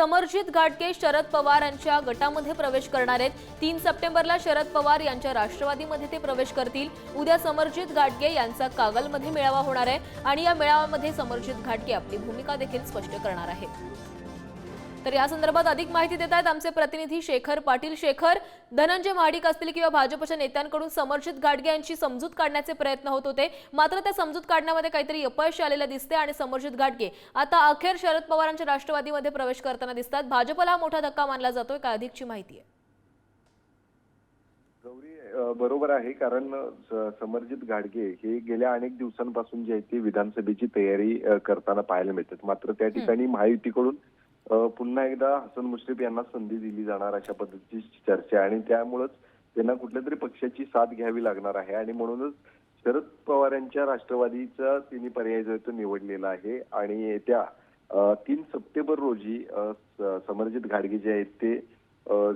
समरजित घाटगे शरद पवार यांच्या गटामध्ये प्रवेश करणार आहेत. तीन सप्टेंबरला शरद पवार यांच्या राष्ट्रवादीमध्ये ते प्रवेश करतील. उद्या समरजित घाटगे यांचा कागलमध्ये मेळावा होणार आहे आणि या मेळाव्यामध्ये समर्जित घाटगे आपली भूमिका देखील स्पष्ट करणार आहेत. तर या संदर्भात अधिक माहिती देत आहेत आमचे प्रतिनिधी शेखर पाटील. शेखर धनंजय महाडिक असतील किंवा भाजपच्या नेत्यांकडून समर्जित गाडगे यांची समजूत काढण्याचे प्रयत्न होत होते. मात्र त्या समजूत काढण्यामध्ये काहीतरी अपयश आलेलं दिसते आणि समर्जित गाडगे आता अखेर शरद पवारांच्या राष्ट्रवादीमध्ये प्रवेश करताना दिसतात. भाजपला मोठा धक्का मानला जातोय का अधिकची माहिती आहे? गौरी बरोबर आहे. कारण समरजित गाडगे हे गेल्या अनेक दिवसांपासून जे आहे ते विधानसभेची तयारी करताना पाहायला मिळतात. मात्र त्या ठिकाणी महायुतीकडून पुन्हा एकदा हसन मुश्रीफ यांना संधी दिली जाणार अशा पद्धतीची चर्चा आणि त्यामुळेच त्यांना कुठल्या तरी पक्षाची साथ घ्यावी लागणार आहे. आणि म्हणूनच शरद पवार यांच्या राष्ट्रवादीचा त्यांनी पर्याय जो तो निवडलेला आहे. आणि येत्या तीन सप्टेंबर रोजी समरजित घाडगे जे आहेत ते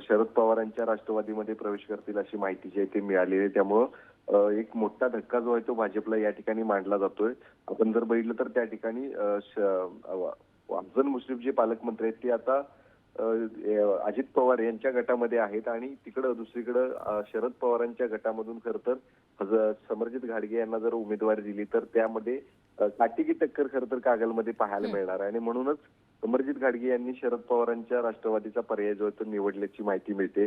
शरद पवारांच्या राष्ट्रवादीमध्ये प्रवेश करतील अशी माहिती जी आहे ते मिळालेली आहे. त्यामुळं एक मोठा धक्का जो आहे तो भाजपला या ठिकाणी मांडला जातोय. आपण जर बघितलं तर त्या ठिकाणी अफजल मुश्रीफ जे पालकमंत्री आहेत ते आता अजित पवार यांच्या गटामध्ये आहेत आणि तिकडं दुसरीकडं शरद पवारांच्या गटामधून खर तर समरजित घाडगे यांना जर उमेदवारी दिली तर त्यामध्ये काटेकी टक्कर खर तर कागलमध्ये पाहायला मिळणार आहे. आणि म्हणूनच समरजित घाडगे यांनी शरद पवारांच्या राष्ट्रवादीचा पर्याय जो आहे तो निवडल्याची माहिती मिळते.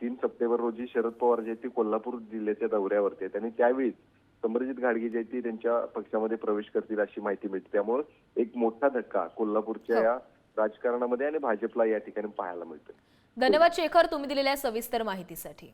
तीन सप्टेंबर रोजी शरद पवार जे आहेत ते कोल्हापूर जिल्ह्याच्या दौऱ्यावरती आहेत. आणि त्यावेळी समरजित घाडगे जे ते त्यांच्या पक्षामध्ये प्रवेश करतील अशी माहिती मिळते. त्यामुळे एक मोठा धक्का कोल्हापूरच्या हो. या राजकारणामध्ये आणि भाजपला या ठिकाणी पाहायला मिळतोय. धन्यवाद शेखर तुम्ही दिलेल्या सविस्तर माहितीसाठी.